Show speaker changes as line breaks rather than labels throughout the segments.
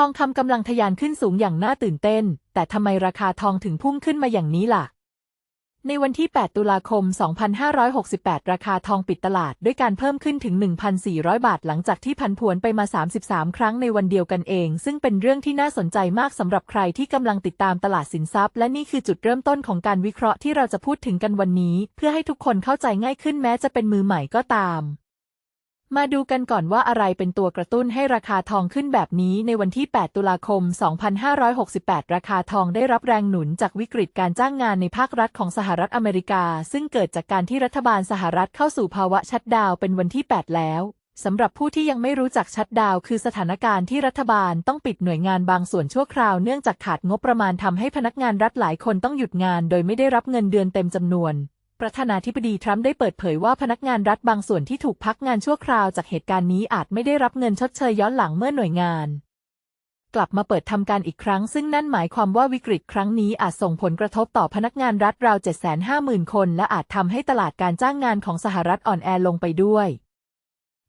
ทองคำกำลังทะยานขึ้นสูงอย่างน่าตื่นเต้น แต่ทำไมราคาทองถึงพุ่งขึ้นมาอย่างนี้ล่ะ ในวันที่ 8 ตุลาคม 2568 ราคาทองปิดตลาดด้วยการเพิ่มขึ้นถึง 1,400 บาทหลังจากที่พันผวนไปมา 33 ครั้งในวันเดียวกันเอง ซึ่งเป็นเรื่องที่น่าสนใจมากสำหรับใครที่กำลังติดตามตลาดสินทรัพย์ และนี่คือจุดเริ่มต้นของการวิเคราะห์ที่เราจะพูดถึงกันวันนี้ เพื่อให้ทุกคนเข้าใจง่ายขึ้นแม้จะเป็นมือใหม่ก็ตาม มาดูกันก่อนว่าอะไรเป็นตัวกระตุ้นให้ราคาทองขึ้นแบบนี้ในวันที่ 8 ตุลาคม 2568 ราคาทองได้รับแรงหนุนจากวิกฤตการจ้างงานในภาครัฐของสหรัฐอเมริกา ซึ่งเกิดจากการที่รัฐบาลสหรัฐเข้าสู่ภาวะชัดดาวเป็นวันที่ 8 แล้วสำหรับผู้ที่ยังไม่รู้จักชัดดาวคือสถานการณ์ที่รัฐบาลต้องปิดหน่วยงานบางส่วนชั่วคราวเนื่องจากขาดงบประมาณทำให้พนักงานรัฐหลายคนต้องหยุดงาน โดยไม่ได้รับเงินเดือนเต็มจำนวน ประธานาธิบดีทรัมป์ได้เปิดเผยว่าพนักงานรัฐบางส่วนที่ถูกพักงานชั่วคราวจากเหตุการณ์นี้อาจไม่ได้รับเงินชดเชยย้อนหลังเมื่อหน่วยงาน กลับมาเปิดทำการอีกครั้ง ซึ่งนั่นหมายความว่าวิกฤตครั้งนี้อาจส่งผลกระทบต่อพนักงานรัฐราว 750,000 คน และอาจทำให้ตลาดการจ้างงานของสหรัฐอ่อนแอลงไปด้วย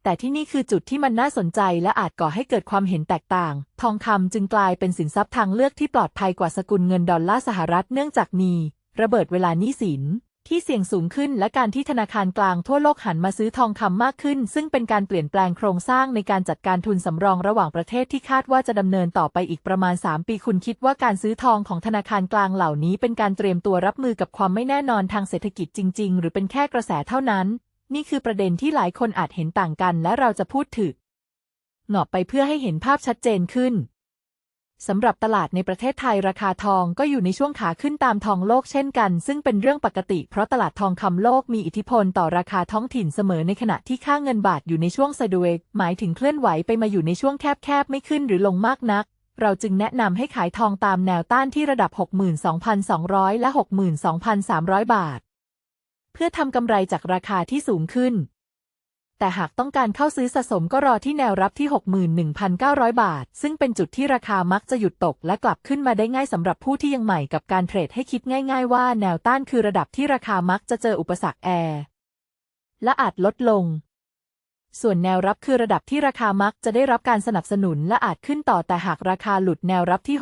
แต่ที่นี่คือจุดที่มันน่าสนใจและอาจก่อให้เกิดความเห็นแตกต่าง ทองคำจึงกลายเป็นสินทรัพย์ทางเลือกที่ปลอดภัยกว่าสกุลเงินดอลลาร์สหรัฐเนื่องจากมี ระเบิดเวลานี้สิน ที่เสี่ยงสูงขึ้นและการที่ธนาคารกลางทั่วโลกหันมาซื้อทองคำมากขึ้น ซึ่งเป็นการเปลี่ยนแปลงโครงสร้างในการจัดการทุนสำรองระหว่างประเทศที่คาดว่าจะดำเนินต่อไปอีกประมาณ 3 ปีคุณคิดว่าการซื้อทองของธนาคารกลางเหล่านี้ เป็นการเตรียมตัวรับมือกับความไม่แน่นอนทางเศรษฐกิจจริง ๆ หรือเป็นแค่กระแสเท่านั้น นี่คือประเด็นที่หลายคนอาจเห็นต่างกัน และเราจะพูดถึงหงอบไปเพื่อให้เห็นภาพชัดเจนขึ้น สำหรับตลาดในประเทศไทยราคาทองก็อยู่ในช่วงขาขึ้นตามทองโลกเช่นกัน ซึ่งเป็นเรื่องปกติ เพราะตลาดทองคำโลกมีอิทธิพลต่อราคาท้องถิ่นเสมอในขณะที่ค่าเงินบาทอยู่ในช่วงไซด์เวย์หมายถึงเคลื่อนไหวไปมาอยู่ในช่วงแคบๆ ไม่ขึ้นหรือลงมากนัก เราจึงแนะนำให้ขายทองตามแนวต้านที่ระดับ 62,200 และ 62,300 บาท เพื่อทำกำไรจากราคาที่สูงขึ้น แต่หากต้องการเข้าซื้อสะสมก็รอที่แนวรับที่ 61,900 บาท ซึ่งเป็นจุดที่ราคามักจะหยุดตกและกลับขึ้นมาได้ง่ายสำหรับผู้ที่ยังใหม่กับการเทรดให้คิดง่าย ๆ ว่าแนวต้านคือระดับที่ราคามักจะเจออุปสรรคแอร์และอาจลดลง ส่วนแนวรับคือระดับที่ราคามักจะได้รับการสนับสนุนและอาจขึ้นต่อแต่หากราคาหลุดแนวรับที่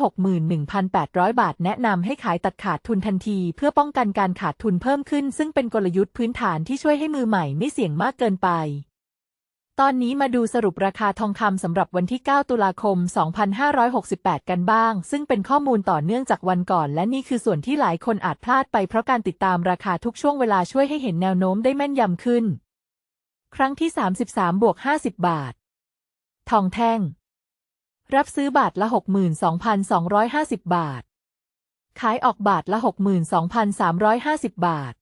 61,800 บาท แนะนำให้ขายตัดขาดทุนทันที เพื่อป้องกันการขาดทุนเพิ่มขึ้น ซึ่งเป็นกลยุทธ์พื้นฐานที่ช่วยให้มือใหม่ไม่เสี่ยงมากเกินไป ตอนนี้มาดูสรุปราคาทองคำสำหรับวันที่ 9 ตุลาคม 2568 กันบ้าง ซึ่งเป็นข้อมูลต่อเนื่องจากวันก่อน และนี่คือส่วนที่หลายคนอาจพลาดไปเพราะการติดตามราคาทุกช่วงเวลาช่วยให้เห็นแนวโน้มได้แม่นยำขึ้น ครั้งที่ 33 บวก 50 บาท ทองแท่ง รับซื้อบาทละ 62,250 บาท ขายออกบาทละ 62,350 บาท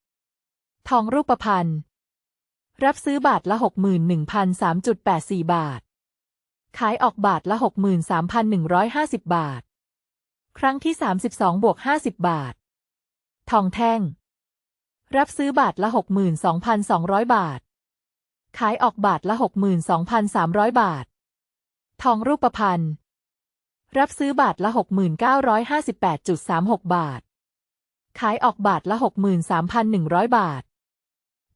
ทองรูปพรรณ รับซื้อบาทละ 61,003.84 บาท ขายออกบาทละ 63,150 บาท ครั้งที่ 32บวก50 บาท ทองแท่ง รับซื้อบาทละ 62,200 บาท ขายออกบาทละ 62,300 บาท ทองรูปพรรณรับซื้อบาทละ 6958.36 บาท ขายออกบาทละ 63,100 บาท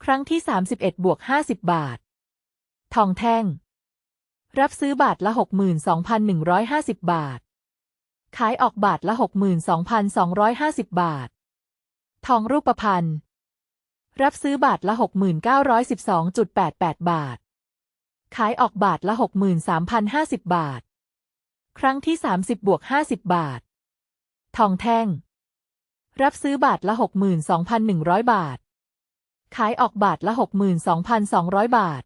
ครั้งที่ 31บวก50 บาท ทองแท่ง รับซื้อบาทละ 62,150 บาท ขายออกบาทละ 62,250 บาท ทองรูปพรรณ รับซื้อบาทละ 6912.88 บาท ขายออกบาทละ 63,050 บาท ครั้งที่ 30บวก50 บาท ทองแท่ง รับซื้อบาทละ 62,100 บาท ขายออกบาทละ 62,200 บาท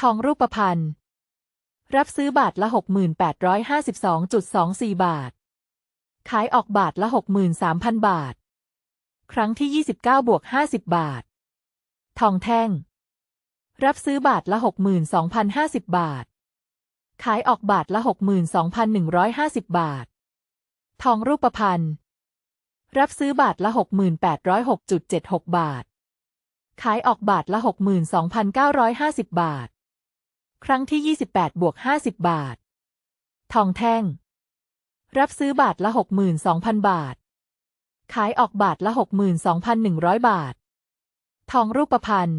ทองรูปพรรณรับซื้อบาทละ 6852.24 บาท ขายออกบาทละ 63,000 บาท ครั้งที่ 29บวก50 บาท ทองแท่ง รับซื้อบาทละ 62,050 บาท ขายออกบาทละ 62,150 บาท ทองรูปพรรณรับซื้อบาทละ 6806.76 บาท ขายออกบาทละ 62,950 บาท ครั้งที่ 28บวก50 บาท ทองแท่ง รับซื้อบาทละ 62,000 บาท ขายออกบาทละ 62,100 บาท ทองรูปพรรณ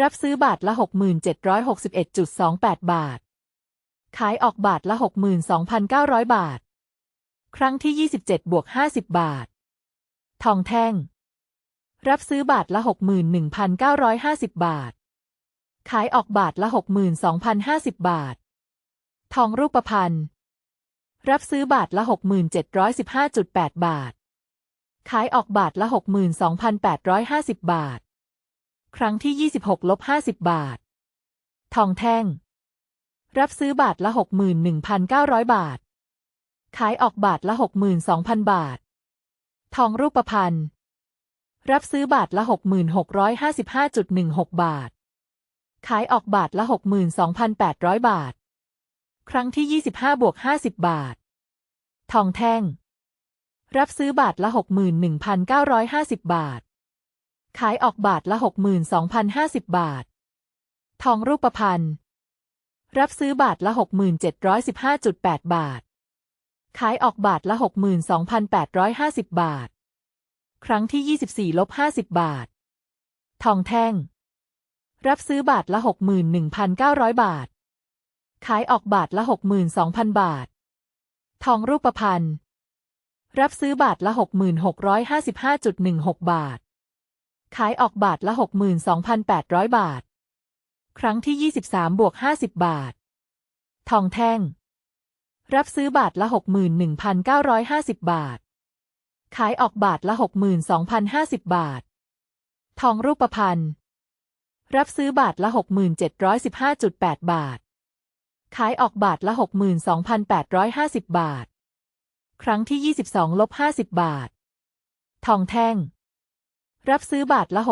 รับซื้อบาทละ 6761.28 บาท ขายออกบาทละ 62,900 บาท ครั้งที่ 27บวก50 บาท ทองแท่ง รับซื้อบาทละ 61,950 บาท ขายออกบาทละ 62,050 บาท ทองรูปพรรณรับซื้อบาทละ 6715.8 บาท ขายออกบาทละ 62,850 บาท ครั้งที่ 26ลบ50 บาท ทองแท่ง รับซื้อบาทละ 61,900 บาท ขายออกบาทละ 62,000 บาท ทองรูปพรรณ รับซื้อบาทละ 6655.16 บาท ขายออกบาทละ 62,800 บาท ครั้งที่ 25บวก50 บาท ทองแท่ง รับซื้อบาทละ 61,950 บาท ขายออกบาทละ 62,050 บาท ทองรูปพรรณรับซื้อบาทละ 6715.8 บาท ขายออกบาทละ 62,850 บาท ครั้งที่ 24ลบ50 บาท ทองแท่ง รับซื้อบาทละ 61,900 บาท ขายออกบาทละ 62,000 บาท ทองรูปพรรณ รับซื้อบาทละ 6655.16 บาท ขายออกบาทละ 62,800 บาท ครั้งที่ 23 บวก 50 บาท ทองแท่ง รับซื้อบาทละ 61,950 บาท ขายออกบาทละ 62,050 บาท ทองรูปพรรณ รับซื้อบาทละ 6715.8บาท ขายออกบาทละ 62,850 บาท ครั้งที่ 22ลบ50 บาท ทองแท่ง รับซื้อบาทละ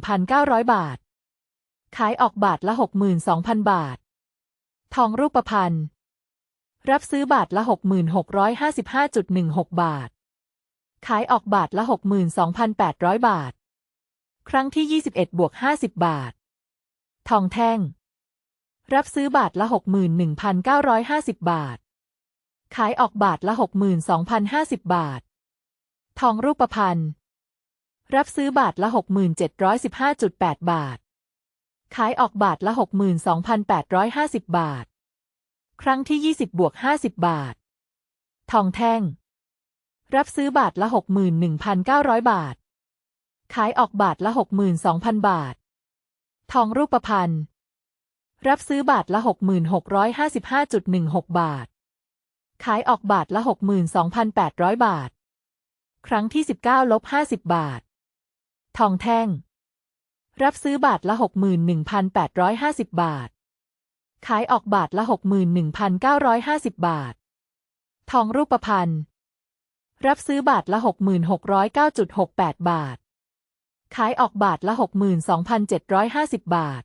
61,900 บาท ขายออกบาทละ 62,000 บาท ทองรูปพรรณรับซื้อบาทละ 6655.16 บาท ขายออกบาทละ 62,800 บาท ครั้งที่ 21บวก50 บาท ทองแท่ง รับซื้อบาทละ 61,950 บาท ขายออกบาทละ 62,050 บาท ทองรูปพรรณรับซื้อบาทละ 6715.8 บาท ขายออกบาทละ 62,850 บาท ครั้งที่ 20บวก50 บาท ทองแท่ง รับซื้อบาทละ 61,900 บาท ขายออกบาทละ 62,000 บาท ทองรูปพรรณรับซื้อบาทละ 6655.16 บาท ขายออกบาทละ 62,800 บาท ครั้งที่ 19ลบ50 บาท ทองแท่ง รับซื้อบาทละ 61,850 บาท ขายออกบาทละ 61,950 บาท ทองรูปพรรณรับซื้อบาทละ 6609.68 บาท ขายออกบาทละ 62,750 บาท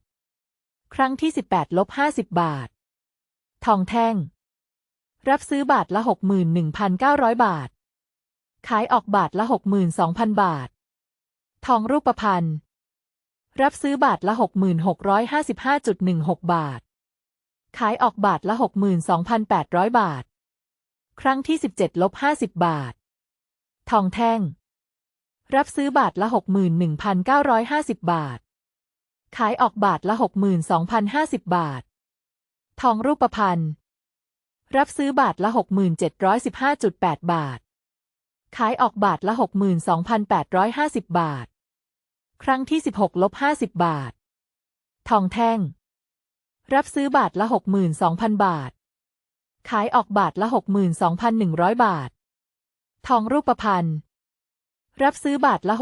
ครั้งที่ 18ลบ50 บาท ทองแท่ง รับซื้อบาทละ 61,900 บาท ขายออกบาทละ 62,000 บาท ทองรูปพรรณรับซื้อบาทละ 6655.16 บาท ขายออกบาทละ 62,800 บาท ครั้งที่ 17ลบ50 บาท ทองแท่ง รับซื้อบาทละ 61,950 บาท ขายออกบาทละ 62,050 บาท ทองรูปพรรณ รับซื้อบาทละ 6715.8 บาท ขายออกบาทละ 62,850 บาท ครั้งที่ 16 ลบ 50 บาท ทองแท่ง รับซื้อบาทละ 62,000 บาท ขายออกบาทละ 62,100 บาท ทองรูปพรรณ รับซื้อบาทละ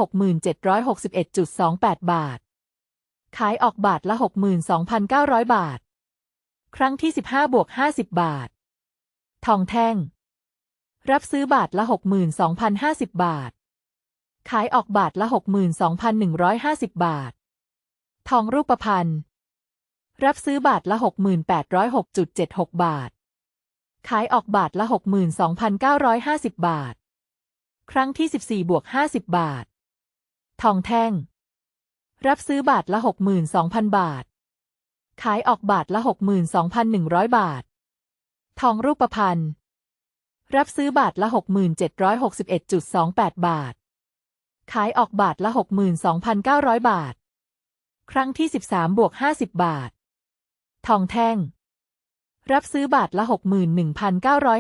6761.28 บาท ขายออกบาทละ 62,900 บาทครั้งที่ 15บวก50 บาท ทองแท่ง รับซื้อบาทละ 62,050 บาท ขายออกบาทละ 62,150 บาท ทองรูปพรรณรับซื้อบาทละ 6806.76 บาท ขายออกบาทละ 62,950 บาท ครั้งที่ 14บวก50 บาท ทองแท่ง รับซื้อบาทละ 62,000 บาท ขายออกบาทละ 62,100 บาท ทองรูปพรรณรับซื้อบาทละ 6761.28 บาท ขายออกบาทละ 62,900 บาท ครั้งที่ 13 บวก 50 บาท ทองแท่ง รับซื้อบาทละ 61,900